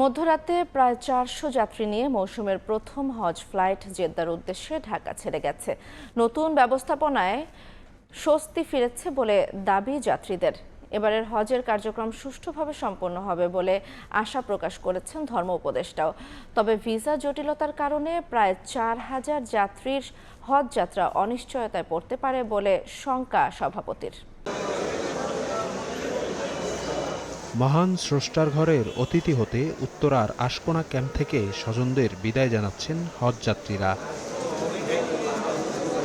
মধ্যরাতে প্রায় চারশো যাত্রী নিয়ে মৌসুমের প্রথম হজ ফ্লাইট জেদ্দার উদ্দেশ্যে ঢাকা ছেড়ে গেছে। নতুন ব্যবস্থাপনায় স্বস্তি ফিরেছে বলে দাবি যাত্রীদের। এবারের হজের কার্যক্রম সুষ্ঠুভাবে সম্পন্ন হবে বলে আশা প্রকাশ করেছেন ধর্ম উপদেষ্টাও। তবে ভিসা জটিলতার কারণে প্রায় চার হাজার যাত্রীর হজ যাত্রা অনিশ্চয়তায় পড়তে পারে বলে শঙ্কা সভাপতির। মহান স্রষ্টার ঘরের অতিথি হতে উত্তরার আশকোনা ক্যাম্প থেকে স্বজনদের বিদায় জানাচ্ছেন হজ যাত্রীরা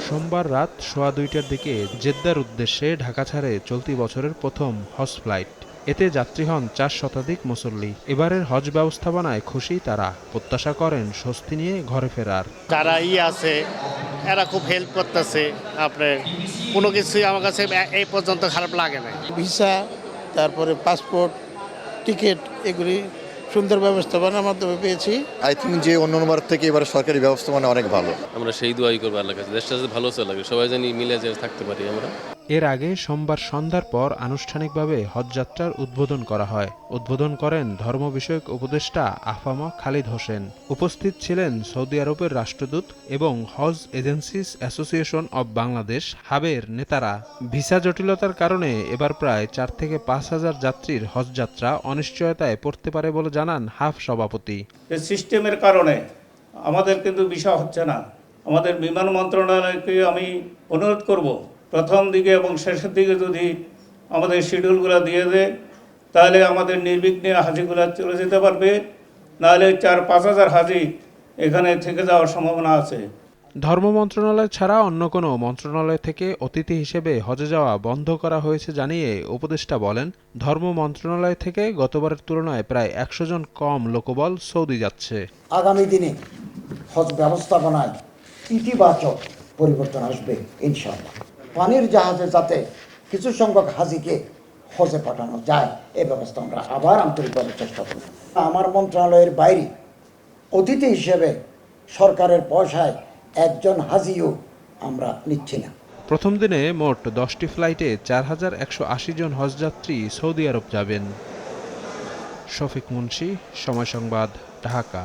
সোমবার রাত সোয়া দুইটার দিকে জেদ্দার উদ্দেশ্যে ঢাকা ছাড়ে চলতি বছরের প্রথম হজ ফ্লাইট। এতে যাত্রী হন চার শতাধিক মুসল্লি। এবারের হজ ব্যবস্থাপনায় খুশি তারা। প্রত্যাশা করেন স্বস্তি নিয়ে ঘরে ফেরার। যারা ই আছে এরা খুব হেল্প করতেছে আপনার। কোনো কিছুই আমার কাছে এই পর্যন্ত খারাপ লাগে না ভিসা তারপরে পাসপোর্ট টিকিট এগুলি সুন্দর ব্যবস্থাপনার মাধ্যমে পেয়েছি। আই থিঙ্ক যে অন্য বার থেকে এবার সরকারি ব্যবস্থাপনা অনেক ভালো। আমরা সেই দোয়াই করব আল্লাহ কাছে। দেশটা ভালো চলে সবাই জানি মিলে যে থাকতে পারি আমরা। এর আগে সোমবার সন্ধ্যার পর আনুষ্ঠানিকভাবে হজযাত্রার উদ্বোধন করা হয়। উদ্বোধন করেন ধর্ম বিষয়ক উপদেষ্টা আফামা খালিদ হোসেন। উপস্থিত ছিলেন সৌদি আরবের রাষ্ট্রদূত এবং হজ এজেন্সিস অ্যাসোসিয়েশন অব বাংলাদেশ হাবের নেতারা। ভিসা জটিলতার কারণে এবার প্রায় চার থেকে পাঁচ হাজার যাত্রীর হজযাত্রা অনিশ্চয়তায় পড়তে পারে বলে জানান হাফ সভাপতি। সিস্টেমের কারণে আমাদের কিন্তু বিষয় হচ্ছে না। আমাদের বিমান মন্ত্রণালয়কে আমি অনুরোধ করব প্রথম দিকে এবং শেষের দিকে যদি আমাদের শিডিউলগুলো দিয়ে দেয় তাহলে আমাদের নির্বিঘ্নে হাজিগুলো চলে যেতে পারবে। নাহলে চার পাঁচ হাজার হাজি এখানে থেকে যাওয়ার সম্ভাবনা আছে। ধর্ম মন্ত্রণালয় ছাড়া অন্য কোনো মন্ত্রণালয় থেকে অতিথি হিসেবে হজে যাওয়া বন্ধ করা হয়েছে জানিয়ে উপদেষ্টা বলেন ধর্ম মন্ত্রণালয় থেকে গতবারের তুলনায় প্রায় একশো জন কম লোকবল সৌদি যাচ্ছে। আগামী দিনে হজ ব্যবস্থাপনায় ইতিবাচক পরিবর্তন আসবে ইনশাআল্লাহ। পানির জাহাজে যাতে কিছু সংখ্যক হাজিকে হজে পাঠানো যায় এই ব্যবস্থা আমরা আবার আন্তরিকভাবে চেষ্টা করব। আমার মন্ত্রণালয়ের বাইরে অতিথি হিসেবে সরকারের পয়সায় একজন হাজিও আমরা নিচ্ছি না। প্রথম দিনে মোট দশটি ফ্লাইটে চার হাজার একশো আশি জন হজযাত্রী সৌদি আরব যাবেন। শফিক মুন্সি, সময় সংবাদ, ঢাকা।